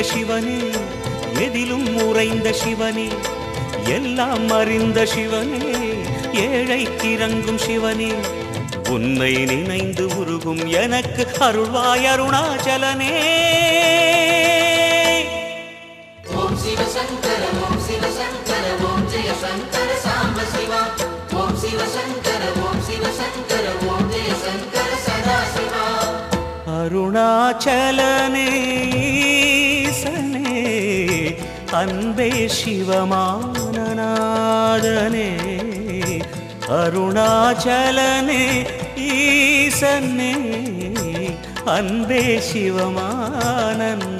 நிறைந்த சிவனே எதிலும் உறைந்த சிவனே எல்லாம் அறிந்த சிவனே ஏழைக்கு இறங்கும் சிவனே. உன்னை நினைந்து உருகும் எனக்கு அருள்வாய் அருணாச்சலனே. ஓம் ஓம் ஓம் சாம்ப சிவா. ஓம் ஓம் ஓம் சதா சிவா அருணாச்சலனே. அன்பே சிவமானநாதனே அருணாச்சலனே ஈசன்னே அன்பே சிவமானநாதனே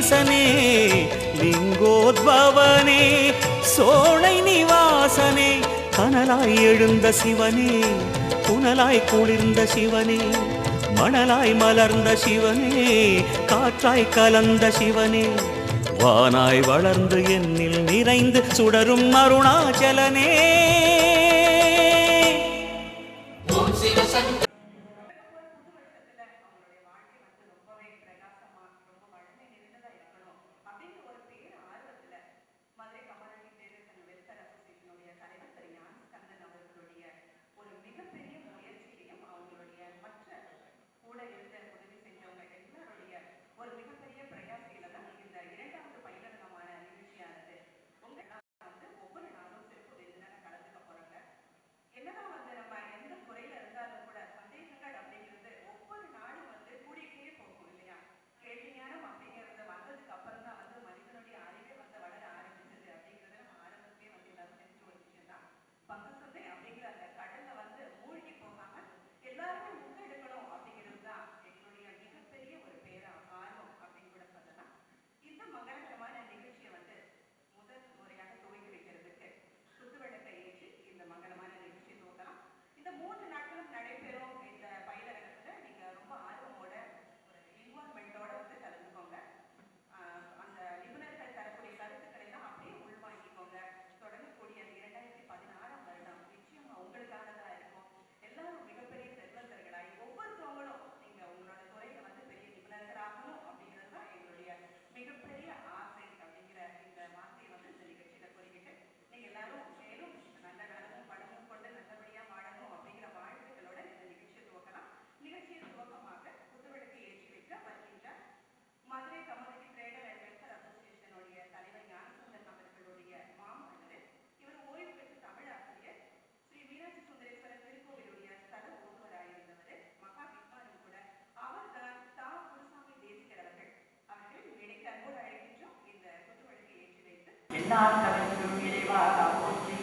கணேசனே லிங்கோத்பவனே சோழை நிவாசனே கனலாய் எழுந்த சிவனே புனலாய் குளிர்ந்த சிவனே மணலாய் மலர்ந்த சிவனே காற்றாய் கலந்த சிவனே வானாய் வளர்ந்து என்னில் நிறைந்து சுடரும் அருணாச்சலனே. வைத்து என்னால் இறைவா போற்றி.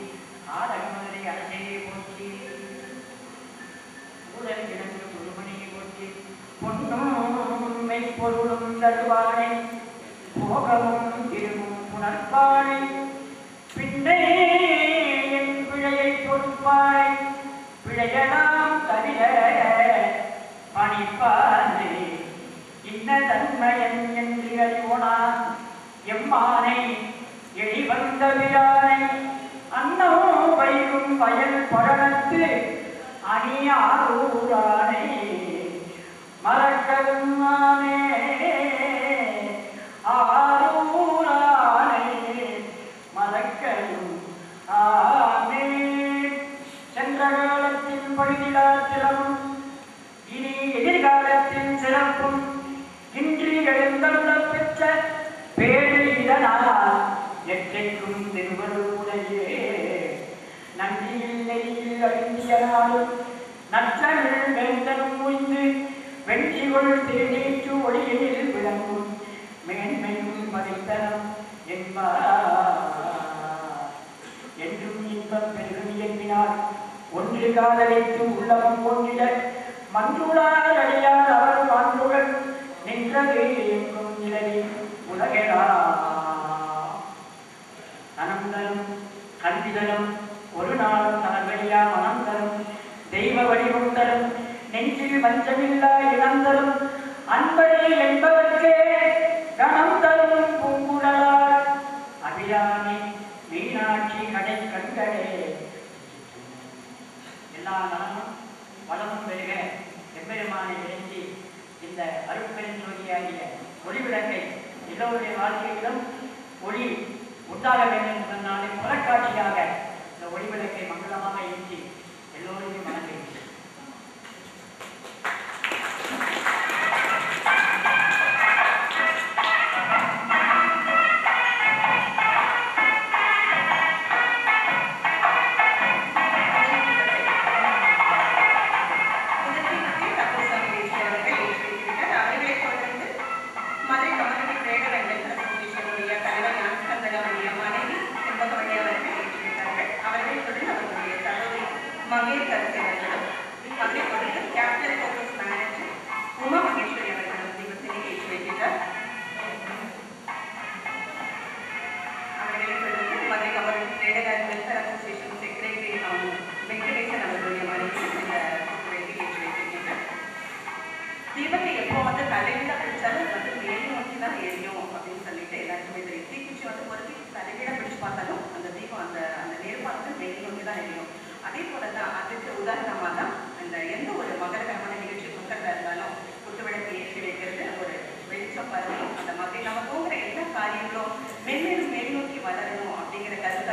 ஆடகமதுரை அரசையை போற்றி. உடல் இழந்து குருமணியை போற்றி. பொன்னும் மெய்ப்பொருளும் தருவானை. போகமும் திருவும் புணர்ப்பானை பின்னே என் பிழையை பொறுப்பாய் பிழையலாம் தவிர பணிப்பானே. இன்ன தன்மையன் என்று எம்மானை எளிவந்த அன்னமும் பயிரும் பயல் பழனத்து அணியாரூரானை மறக்கவும் ஆனே அஞ்சுதலும் ஒரு நாளும் நலவழியா மனம் தரும். தெய்வ வடிவம் தரும். நெஞ்சில் பஞ்சமில்லா இனம் தரும். அன்பரே என்பவர்க்கே கணம் தரும் பூங்குழலார். அபிராமி மீனாட்சி கடை கண்களே. எல்லா நலமும் வளமும் பெருக எம்பெருமானை இணைந்து இந்த அருப்பெருஞ்சோதியாகிய ஒளிவிளக்கை எல்லோருடைய வாழ்க்கையிலும் ஒளி உண்டாக வேண்டும் என்பதனாலே பல காட்சியாக இந்த ஒளிவிளக்கை மங்களமாக ஏற்றி எல்லோருமே வணங்குகிறேன்.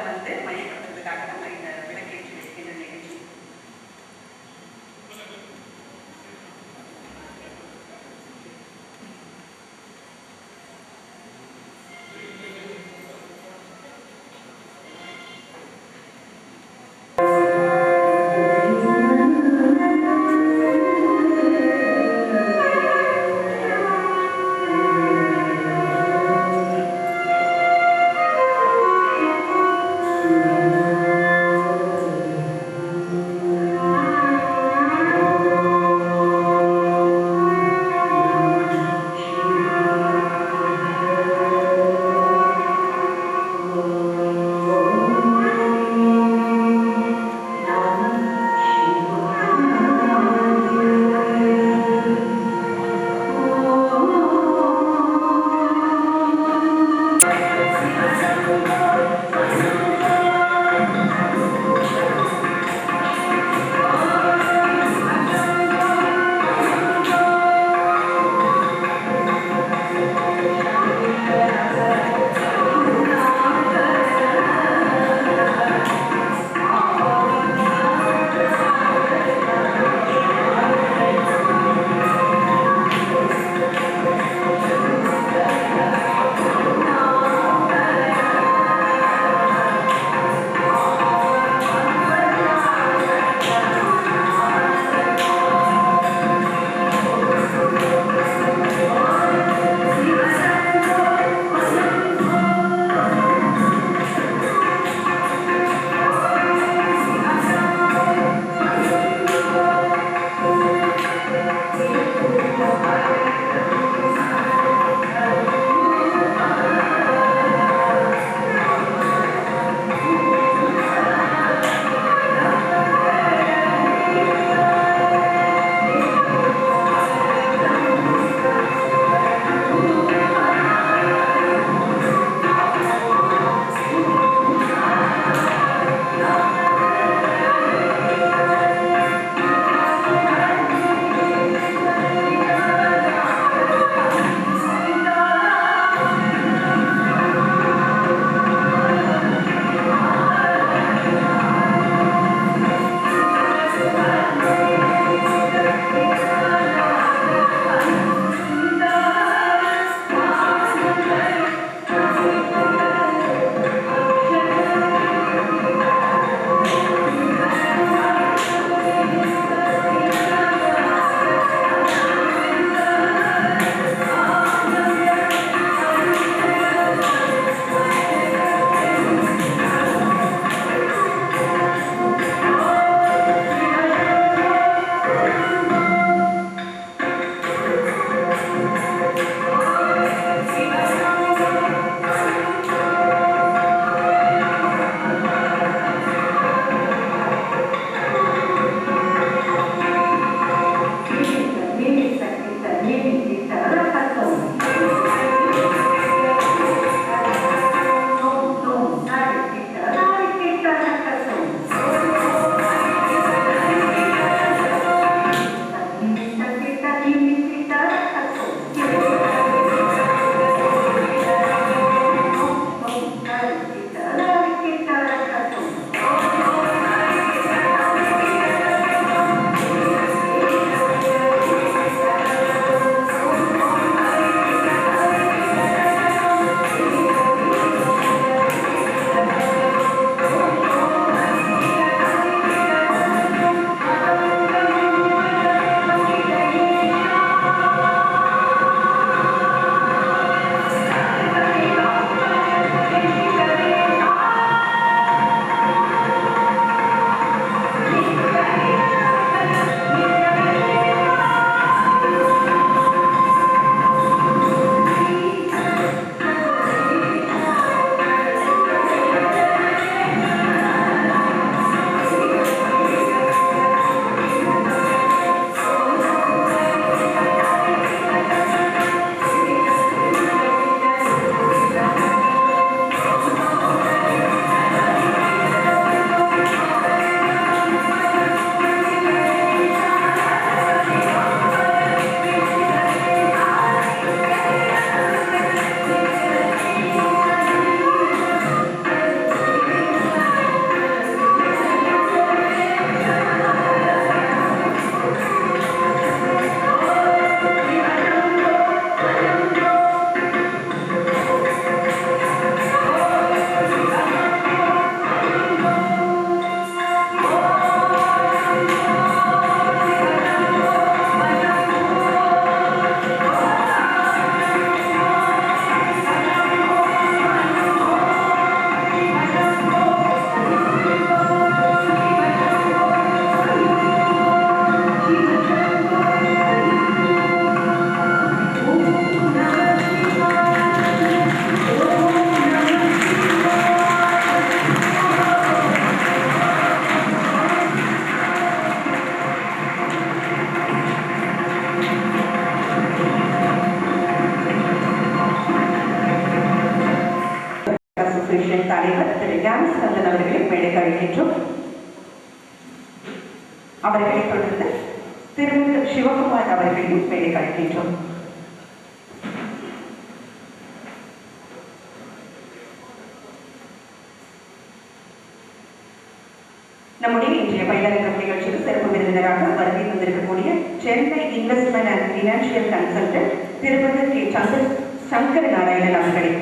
வந்து மையப்படுத்துறதுக்காக தான்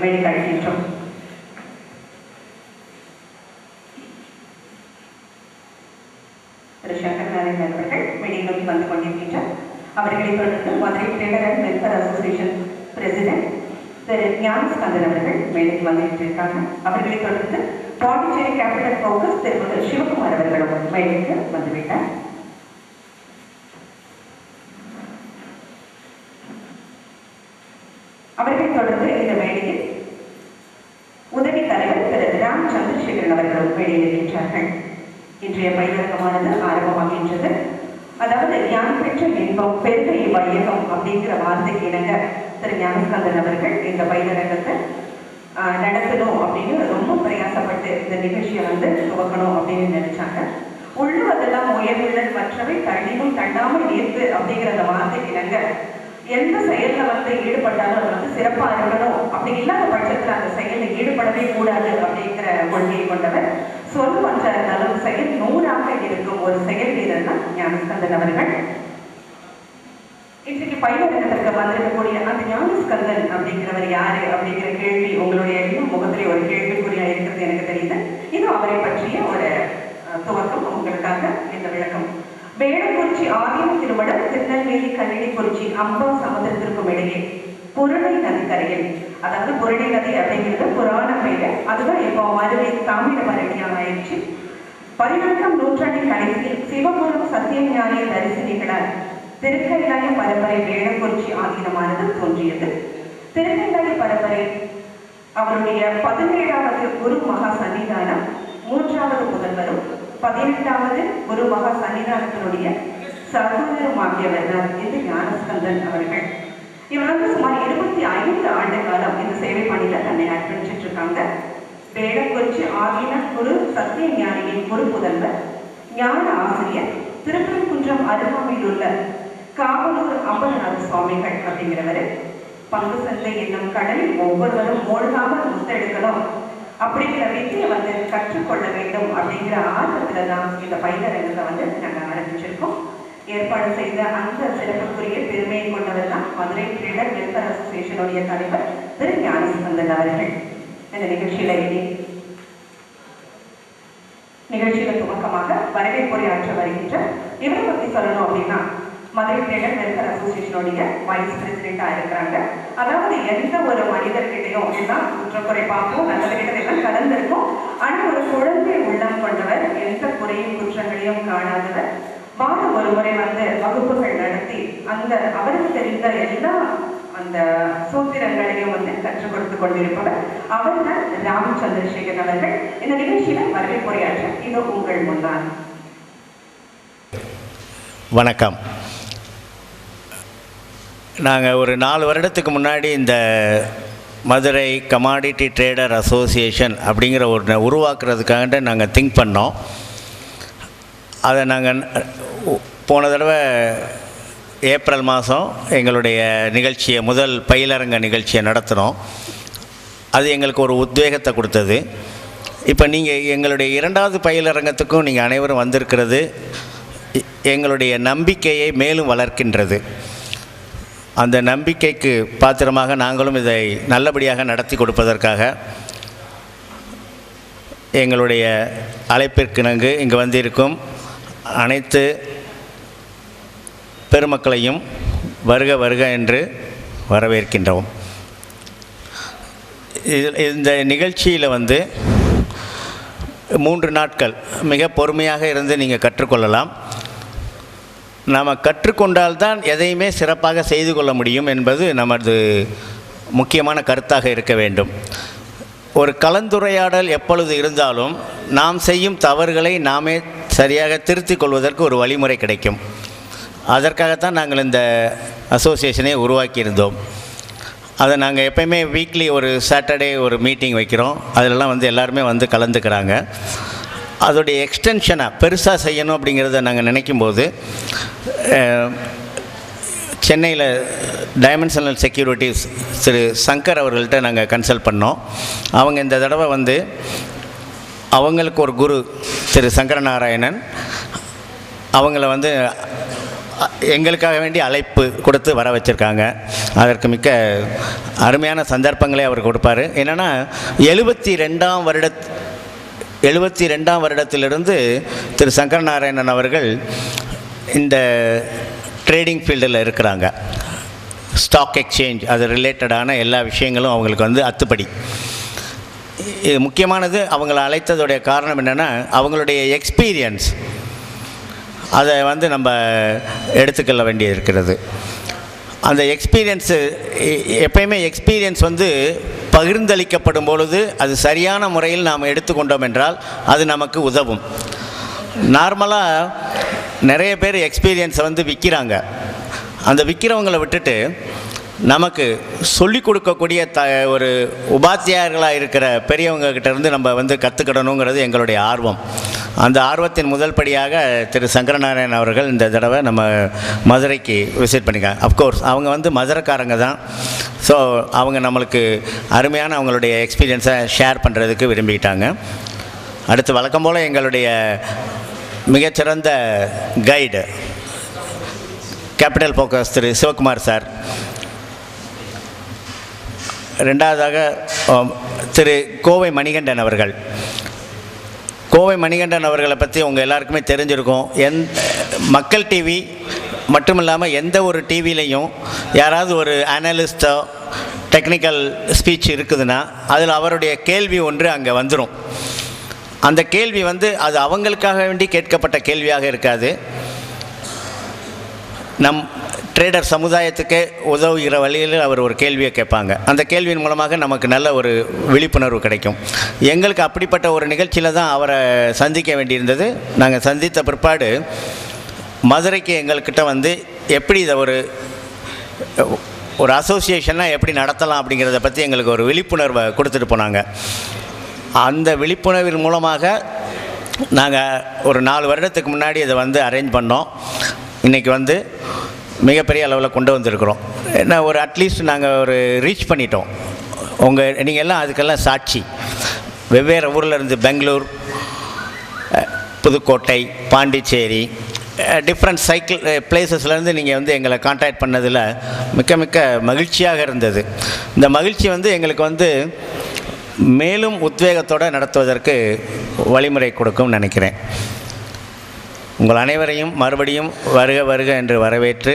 நாராயணன் அவர்களை மேடைக்கு திரு சங்கர் நாராயணன் அவர்கள் மேடையை வந்து கொண்டிருக்கின்றார். அவர்களை தொடர்ந்து Madurai trader and welfare association president Thiru Gnanaskandan அவர்கள் மேலுக்கு வந்துட்டு இருக்காங்க அவர்களை தொடர்ந்து பாண்டிச்சேரி கேபிட்டல் ஃபோக்கஸ் திருமதி சிவகுமார் அவர்களும் மேலுக்கு வந்துவிட்டார். அவர்களை தொடர்ந்து இந்த மேடையில் உதவி தலைவர் திரு ராம் சந்திரசேகரன் அவர்களும் மேடையில் இருக்கின்றார்கள் இன்றைய பயிலரங்கமானது ஆரம்பமாகின்றது அதாவது ஞான பெற்ற இன்பம் பெருக இவ்வையகம் அப்படிங்கிற வார்த்தைக்கு இணங்க திரு ஞானஸ்கந்தன் அவர்கள் இந்த பயிலரங்கத்தை ஆஹ், நடத்தணும் அப்படின்னு ரொம்ப பிரயாசப்பட்டு இந்த நிகழ்ச்சியை வந்து துவக்கணும் அப்படின்னு நினைச்சாங்க. உள்ளுவதெல்லாம் உயர்வுகள் மற்றவை தள்ளியும் தள்ளாமல் நீர்த்து அப்படிங்கிற அந்த வார்த்தைக்கு இணங்க எந்த செயல்ல வந்து ஈடுபட்டாலும் அது வந்து சிறப்பா இருக்கணும். அப்படி இல்லாத பட்சத்தில் அந்த செயலில் ஈடுபடவே கூடாது அப்படிங்கிற கொள்கையை கொண்டவர். சொல் ஒன்றா இருந்தாலும் செயல் நூறாக இருக்கும் ஒரு செயல் வீரர் தான் ஞானஸ்கந்தன் அவர்கள். இன்றைக்கு பயிலரங்கத்திற்கு வந்திருக்கக்கூடிய அந்த ஞானஸ்கந்தன் அப்படிங்கிறவர் யாரு அப்படிங்கிற கேள்வி உங்களுடைய இன்னும் முகத்திலே ஒரு கேள்விக்குறியா இருக்கிறது எனக்கு தெரியுது. இது அவரை பற்றிய ஒரு துவக்கம் உங்களுக்காக இந்த விளக்கம். வேடக்குறிச்சி ஆதீன திருமணம் திருநெல்வேலி கல்லிடைக்குறிச்சி அம்பா சமுதிரத்திற்கும் இடையே புரணை நதிக்கரையில் அதாவது புரணை கதை அப்படிங்கிறது புராண பெயர் அதுதான் இப்போ மறுவை தாமிரபரணியாக ஆயிடுச்சு பதினெட்டாம் நூற்றாண்டின் கடைசியில் சிவபுரம் சத்தியஞானிய தரிசனிகளால் திருக்கல்லாய பரம்பரை வேடக்குறிச்சி ஆதீனமானது தோன்றியது. திருக்கல்லாய பரம்பரை அவருடைய பதினேழாவது குரு மகா சன்னிதானம் மூன்றாவது முதல்வரும் பதினெட்டாவது குரு மகா சன்னிதானத்தினுடைய சகோதரமாகியவர் தான் என்று ஞானஸ்கந்தன் அவர்கள் இவர் சுமார் இருபத்தி ஐந்து ஆண்டு காலம் இந்த சேவை பணியில தன்னை அர்ப்பணிச்சிட்டு இருக்காங்க வேடக்குறிச்சி ஆகின குரு சத்திய ஞானியின் குரு புதல்வர் ஞான ஆசிரியர் திருப்பரங்குன்றம் அருகாமையில் உள்ள காவலூர் அம்பலநாத சுவாமிகள் அப்படிங்கிறவர். பங்கு சந்தை என்னும் கடலில் ஒவ்வொருவரும் மூழ்காமல் முத்தெடுக்கணும். அப்படிங்கிற வித்தியை வந்து கற்றுக்கொள்ள வேண்டும் அப்படிங்கிற ஆர்வத்துல தான் இந்த பயிலரங்கத்தை வந்து நாங்கள் ஆரம்பிச்சிருக்கோம். ஏற்பாடு செய்த அந்த சிறப்புக்குரிய பெருமையை கொண்டவர் தான் மதுரை கிரீடர் வெல்ஃபேர் அசோசியேஷனுடைய தலைவர் திரு ஞானசந்தன் அவர்கள். இந்த நிகழ்ச்சியில நிகழ்ச்சியில துவக்கமாக வரவேற்புரையாற்ற வருகின்ற இவரை பத்தி சொல்லணும் அப்படின்னா மதுரை கிரீடர் வெல்ஃபேர் அசோசியேஷனுடைய வைஸ் பிரசிடென்டா இருக்கிறாங்க. அதாவது எந்த ஒரு மனிதர்கிட்டையும் அப்படின்னா குற்றக்குறை பார்ப்போம் நல்லது கெட்டது எல்லாம் கலந்திருக்கும். ஆனா ஒரு குழந்தை உள்ளம் கொண்டவர் எந்த குறையும் குற்றங்களையும் காணாதவர் வாரம் ஒரு முறை வந்து வகுப்புகள் நடத்தி அந்த அவருக்கு தெரிந்த எல்லா அந்த சூத்திரங்களையும் வந்து கற்றுக் கொடுத்து கொண்டிருப்பவர் அவர் தான் ராம் சந்திரசேகர் அவர்கள். இந்த நிகழ்ச்சியில வரவேற்புரையாற்ற இது உங்கள் முன்னால் வணக்கம். நாங்கள் ஒரு நாலு வருடத்துக்கு முன்னாடி இந்த மதுரை கமாடிட்டி ட்ரேடர் அசோசியேஷன் அப்படிங்கிற ஒரு உருவாக்குறதுக்காக நாங்கள் திங்க் பண்ணோம். அதை நாங்கள் போன தடவை ஏப்ரல் மாதம் எங்களுடைய நிகழ்ச்சியை முதல் பயிலரங்க நிகழ்ச்சியை நடத்தினோம். அது எங்களுக்கு ஒரு உத்வேகத்தை கொடுத்தது. இப்போ நீங்கள் எங்களுடைய இரண்டாவது பயிலரங்கத்துக்கும் நீங்கள் அனைவரும் வந்திருக்கிறது. எங்களுடைய நம்பிக்கையை மேலும் வளர்க்கின்றது. அந்த நம்பிக்கைக்கு பாத்திரமாக நாங்களும் இதை நல்லபடியாக நடத்தி கொடுப்பதற்காக எங்களுடைய அழைப்பிற்கிணங்கு இங்கு வந்திருக்கும் அனைத்து பெருமக்களையும் வருக வருக என்று வரவேற்கின்றோம். இந்த நிகழ்ச்சியில் வந்து மூன்று நாட்கள் மிக பொறுமையாக இருந்து நீங்கள் கற்றுக்கொள்ளலாம். நாம் கற்றுக்கொண்டால்தான் எதையுமே சிறப்பாக செய்து கொள்ள முடியும் என்பது நமது முக்கியமான கருத்தாக இருக்க வேண்டும். ஒரு கலந்துரையாடல் எப்பொழுது இருந்தாலும் நாம் செய்யும் தவறுகளை நாமே சரியாக திருத்திக் கொள்வதற்கு ஒரு வழிமுறை கிடைக்கும். அதற்காகத்தான் நாங்கள் இந்த அசோசியேஷனை உருவாக்கியிருந்தோம். அதை நாங்கள் எப்பயுமே வீக்லி ஒரு சாட்டர்டே ஒரு மீட்டிங் வைக்கிறோம். அதிலலாம் வந்து எல்லாருமே வந்து கலந்துக்கிறாங்க. அதோடைய எக்ஸ்டென்ஷனாக பெருசாக செய்யணும் அப்படிங்கிறத நாங்கள் நினைக்கும்போது சென்னையில் டைமென்ஷனல் செக்யூரிட்டிஸ் திரு சங்கர் அவர்கள்ட்ட நாங்கள் கன்சல்ட் பண்ணோம். அவங்க இந்த தடவை வந்து அவங்களுக்கு ஒரு குரு திரு சங்கரநாராயணன். அவங்கள வந்து எங்களுக்காக வேண்டி அழைப்பு கொடுத்து வர வச்சுருக்காங்க. அதற்கு மிக்க அருமையான சந்தர்ப்பங்களே அவர் கொடுப்பார். என்னென்னா எழுபத்தி ரெண்டாம் வருட எழுபத்தி ரெண்டாம் வருடத்திலிருந்து திரு சங்கரநாராயணன் அவர்கள் இந்த ட்ரேடிங் ஃபீல்டில் இருக்கிறாங்க. ஸ்டாக் எக்ஸ்சேஞ்ச் அது ரிலேட்டடான எல்லா விஷயங்களும் அவங்களுக்கு வந்து அத்துப்படி. முக்கியமானது அவங்கள அழைத்ததுடைய காரணம் என்னென்னா அவங்களுடைய எக்ஸ்பீரியன்ஸ் அதை வந்து நம்ம எடுத்துக்கொள்ள வேண்டியது இருக்கிறது அந்த எக்ஸ்பீரியன்ஸு எப்பயுமே எக்ஸ்பீரியன்ஸ் வந்து பகிர்ந்தளிக்கப்படும் பொழுது அது சரியான முறையில் நாம் எடுத்துக்கொண்டோம் என்றால் அது நமக்கு உதவும். நார்மலாக நிறைய பேர் எக்ஸ்பீரியன்ஸை வந்து விற்கிறாங்க அந்த விற்கிறவங்கள விட்டுட்டு நமக்கு சொல்லிக் கொடுக்கக்கூடிய த ஒரு உபாத்தியாயர்களாக இருக்கிற பெரியவங்கக்கிட்டேருந்து நம்ம வந்து கற்றுக்கிடணுங்கிறது எங்களுடைய ஆர்வம். அந்த ஆர்வத்தின் முதல் படியாக திரு சங்கரநாராயணன் அவர்கள் இந்த தடவை நம்ம மதுரைக்கு விசிட் பண்ணிக்காங்க அஃப்கோர்ஸ் அவங்க வந்து மதுரைக்காரங்க தான். ஸோ அவங்க நம்மளுக்கு அருமையான அவங்களுடைய எக்ஸ்பீரியன்ஸை ஷேர் பண்ணுறதுக்கு விரும்பிக்கிட்டாங்க. அடுத்து வழக்கம் போல் எங்களுடைய மிகச்சிறந்த guide capital focus Thiru Sivakumar sir. ரெண்டாவதாக திரு கோவை மணிகண்டன் அவர்கள். கோவை மணிகண்டன் அவர்களை பற்றி உங்கள் எல்லாருக்குமே தெரிஞ்சிருக்கும். எந் மக்கள் டிவி மட்டும் இல்லாமல் எந்த ஒரு டிவிலையும் யாராவது ஒரு அனலிஸ்ட்டோ டெக்னிக்கல் ஸ்பீச் இருக்குதுன்னா அதில் அவருடைய கேள்வி ஒன்று அங்கே வந்துடும் அந்த கேள்வி வந்து அது அவங்களுக்காக வேண்டி கேட்கப்பட்ட கேள்வியாக இருக்காது. நம் ட்ரேடர் சமுதாயத்துக்கே உதவுகிற வழியில் அவர் ஒரு கேள்வியை கேட்பாங்க. அந்த கேள்வியின் மூலமாக நமக்கு நல்ல ஒரு விழிப்புணர்வு கிடைக்கும். எங்களுக்கு அப்படிப்பட்ட ஒரு நிகழ்ச்சியில் தான் அவரை சந்திக்க வேண்டியிருந்தது. நாங்கள் சந்தித்த பிற்பாடு மதுரைக்கு எங்கள்கிட்ட வந்து எப்படி இதை ஒரு ஒரு அசோசியேஷனாக எப்படி நடத்தலாம் அப்படிங்கிறத பற்றி எங்களுக்கு ஒரு விழிப்புணர்வை கொடுத்துட்டு போனாங்க. அந்த விழிப்புணர்வின் மூலமாக நாங்கள் ஒரு நாலு வருடத்துக்கு முன்னாடி இதை வந்து அரேஞ்ச் பண்ணோம். இன்றைக்கி வந்து மிகப்பெரிய அளவில் கொண்டு வந்திருக்கிறோம். என்ன ஒரு அட்லீஸ்ட் நாங்கள் ஒரு ரீச் பண்ணிட்டோம். உங்கள் நீங்கள் எல்லாம் அதுக்கெல்லாம் சாட்சி. வெவ்வேறு ஊரில் இருந்து பெங்களூர் புதுக்கோட்டை பாண்டிச்சேரி டிஃப்ரெண்ட் சைக்கிள் பிளேசஸ்லேருந்து நீங்கள் வந்து எங்களை காண்டாக்ட் பண்ணதில் மிக்க மிக்க மகிழ்ச்சியாக இருந்தது. இந்த மகிழ்ச்சி வந்து எங்களுக்கு வந்து மேலும் உத்வேகத்தோடு நடத்துவதற்கு வழிமுறை கொடுக்கும் நினைக்கிறேன். உங்கள் அனைவரையும் மறுபடியும் வருக வருக என்று வரவேற்று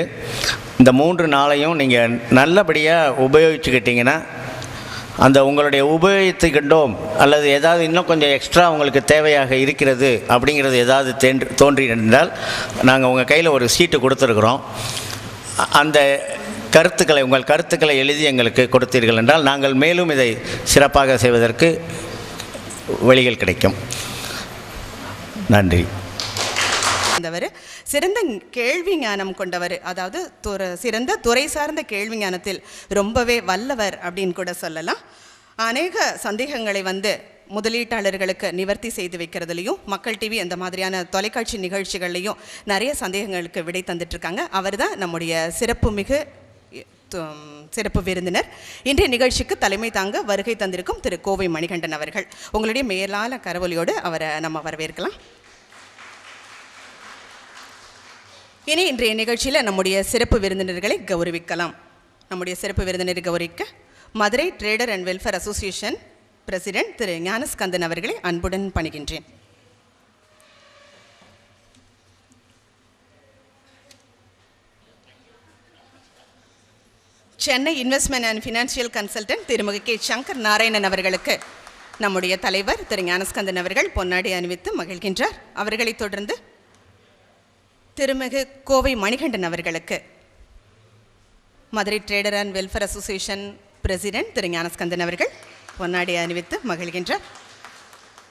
இந்த மூன்று நாளையும் நீங்கள் நல்லபடியாக உபயோகிச்சுக்கிட்டிங்கன்னா அந்த உங்களுடைய உபயோகித்துக்கிட்டோம் அல்லது ஏதாவது இன்னும் கொஞ்சம் எக்ஸ்ட்ரா உங்களுக்கு தேவையாக இருக்கிறது அப்படிங்கிறது ஏதாவது தேன்று தோன்றி இருந்தால் நாங்கள் உங்கள் கையில் ஒரு சீட்டு கொடுத்துருக்குறோம். அந்த கருத்துக்களை உங்கள் கருத்துக்களை எழுதி எங்களுக்கு கொடுத்தீர்கள் என்றால் நாங்கள் மேலும் இதை சிறப்பாக செய்வதற்கு வழிகள் கிடைக்கும். நன்றி. இருந்தவர் சிறந்த கேள்வி ஞானம் கொண்டவர் அதாவது துற சிறந்த துறை சார்ந்த கேள்வி ஞானத்தில் ரொம்பவே வல்லவர் அப்படின்னு கூட சொல்லலாம். அநேக சந்தேகங்களை வந்து முதலீட்டாளர்களுக்கு நிவர்த்தி செய்து வைக்கிறதுலையும் மக்கள் டிவி அந்த மாதிரியான தொலைக்காட்சி நிகழ்ச்சிகள்லையும் நிறைய சந்தேகங்களுக்கு விடை தந்துட்டுருக்காங்க. அவர் தான் நம்முடைய சிறப்பு மிகு சிறப்பு விருந்தினர். இன்றைய நிகழ்ச்சிக்கு தலைமை தாங்க வருகை தந்திருக்கும் திரு கோவை மணிகண்டன் அவர்கள். உங்களுடைய மேலான கரவொலியோடு அவரை நம்ம வரவேற்கலாம். இனி இன்றைய நிகழ்ச்சியில் நம்முடைய சிறப்பு விருந்தினர்களை கௌரவிக்கலாம். நம்முடைய சிறப்பு விருந்தினரை கௌரவிக்க Madurai trader and welfare association president Thiru Gnanaskandan அவர்களை அன்புடன் பணிகின்றேன். Chennai investment and financial consultant Thirumigu K. Sankar Narayanan அவர்களுக்கு நம்முடைய தலைவர் திரு ஞானஸ்கந்தன் அவர்கள் பொன்னாடி அணிவித்து மகிழ்கின்றார். அவர்களைத் தொடர்ந்து திருமிகு கோவை மணிகண்டன் அவர்களுக்கு. Madurai trader and welfare association president Thiru Gnanaskandan அவர்கள் பொன்னாடி அணிவித்து மகிழ்கின்றார்.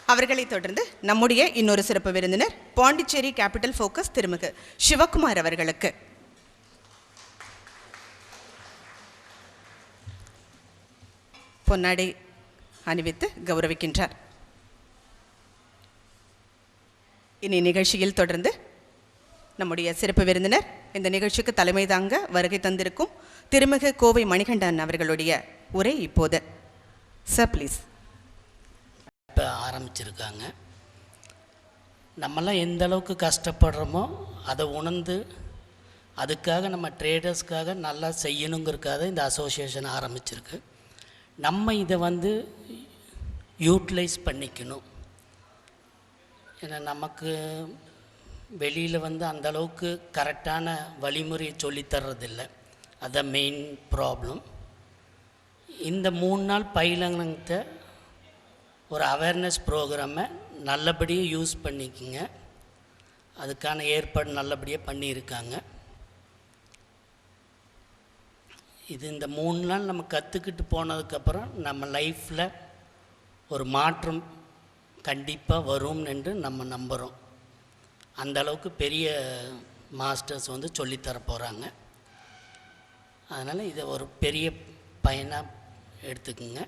அவர்களைத் தொடர்ந்து நம்முடைய இன்னொரு சிறப்பு விருந்தினர் பாண்டிச்சேரி கேபிட்டல் ஃபோக்கஸ் திருமிகு சிவகுமார் அவர்களுக்கு. பொன்னாடி அணிவித்து கௌரவிக்கின்றார். இனி நிகழ்ச்சியில் தொடர்ந்து நம்முடைய சிறப்பு விருந்தினர் இந்த நிகழ்ச்சிக்கு தலைமை தாங்க வருகை தந்திருக்கும் திருமிகு கோவை மணிகண்டன் அவர்களுடைய உரை இப்போது. சார் ப்ளீஸ் இப்போ ஆரம்பிச்சிருக்காங்க. நம்மலாம் எந்த அளவுக்கு கஷ்டப்படுறோமோ அதை உணர்ந்து அதுக்காக நம்ம ட்ரேடர்ஸ்க்காக நல்லா செய்யணுங்கிறதுக்காக இந்த அசோசியேஷன் ஆரம்பிச்சிருக்கு. நம்ம இதை வந்து யூட்டிலைஸ் பண்ணிக்கணும். ஏன்னா நமக்கு வெளியில் வந்து அந்த அளவுக்கு கரெக்டான வழிமுறையை சொல்லித் அதுதான் மெயின் ப்ராப்ளம் இந்த மூணு நாள் பயிலங்கத்தை ஒரு அவேர்னஸ் ப்ரோக்ராமை நல்லபடியாக யூஸ் பண்ணிக்கோங்க. அதுக்கான ஏற்பாடு நல்லபடியாக பண்ணியிருக்காங்க. இது இந்த மூணு நாள் நம்ம கற்றுக்கிட்டு போனதுக்கப்புறம் நம்ம லைஃப்பில் ஒரு மாற்றம் கண்டிப்பாக வரும் என்று நம்ம நம்புகிறோம் அந்த அளவுக்கு பெரிய மாஸ்டர்ஸ் வந்து சொல்லித்தர போகிறாங்க அதனால் இதை ஒரு பெரிய பயனாக எடுத்துக்குங்க.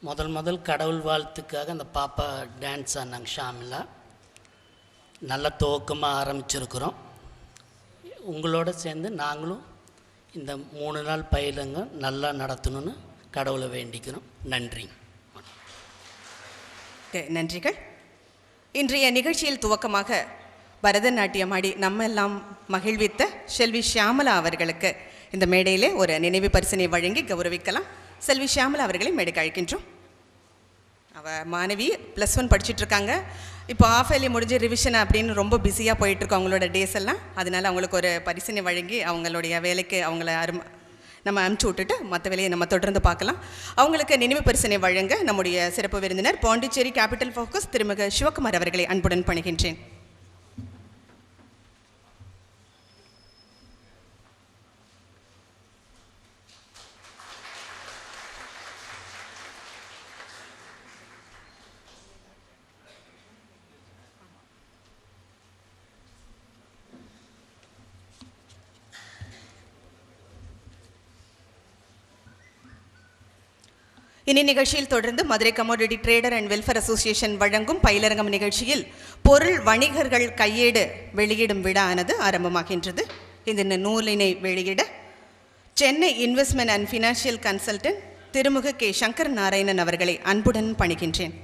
முதல் முதல் கடவுள் வாழ்த்துக்காக அந்த பாப்பா டான்ஸ் ஆனாங்க ஷாமிலா. நல்ல துவக்கமாக ஆரம்பிச்சிருக்கிறோம். உங்களோட சேர்ந்து நாங்களும் இந்த மூணு நாள் பயிலங்க நல்லா நடத்தணும்னு கடவுளை வேண்டிக்கிறோம். நன்றி. நன்றிகள். இன்றைய நிகழ்ச்சியில் துவக்கமாக பரதநாட்டியமாடி நம்ம எல்லாம் மகிழ்வித்த செல்வி ஷியாமலா அவர்களுக்கு இந்த மேடையிலே ஒரு நினைவு பரிசனை வழங்கி கௌரவிக்கலாம். செல்வி ஷியாமலா அவர்களை மேடைக்கு அழைக்கின்றோம். அவள் மாணவி ப்ளஸ் ஒன் படிச்சுட்டு இருக்காங்க இப்போ ஆஃப் இயர்லி முடிஞ்சு ரிவிஷன் அப்படின்னு ரொம்ப பிஸியாக போயிட்டுருக்கோம் அவங்களோட டேஸ் எல்லாம். அதனால் அவங்களுக்கு ஒரு பரிசினை வழங்கி அவங்களுடைய வேலைக்கு அவங்கள அரும நம்ம அனுப்பிச்சி விட்டுட்டு மற்ற வேலையை நம்ம தொடர்ந்து பார்க்கலாம். அவங்களுக்கு நினைவு பரிசனை வழங்க நம்முடைய சிறப்பு விருந்தினர் பாண்டிச்சேரி கேபிட்டல் ஃபோக்கஸ் திருமிக சிவகுமார் அவர்களை அன்புடன் பணிகின்றேன். இனி நிகழ்ச்சியில் தொடர்ந்து Madurai commodity trader and welfare association வழங்கும் பயிலரங்கம் நிகழ்ச்சியில் பொருள் வணிகர்கள் கையேடு வெளியிடும் விழானது ஆரம்பமாகின்றது. இந்த நூலினை வெளியிட Chennai investment and financial consultant Thirumigu K Sankar Narayanan அவர்களை அன்புடன் பணிக்கின்றேன்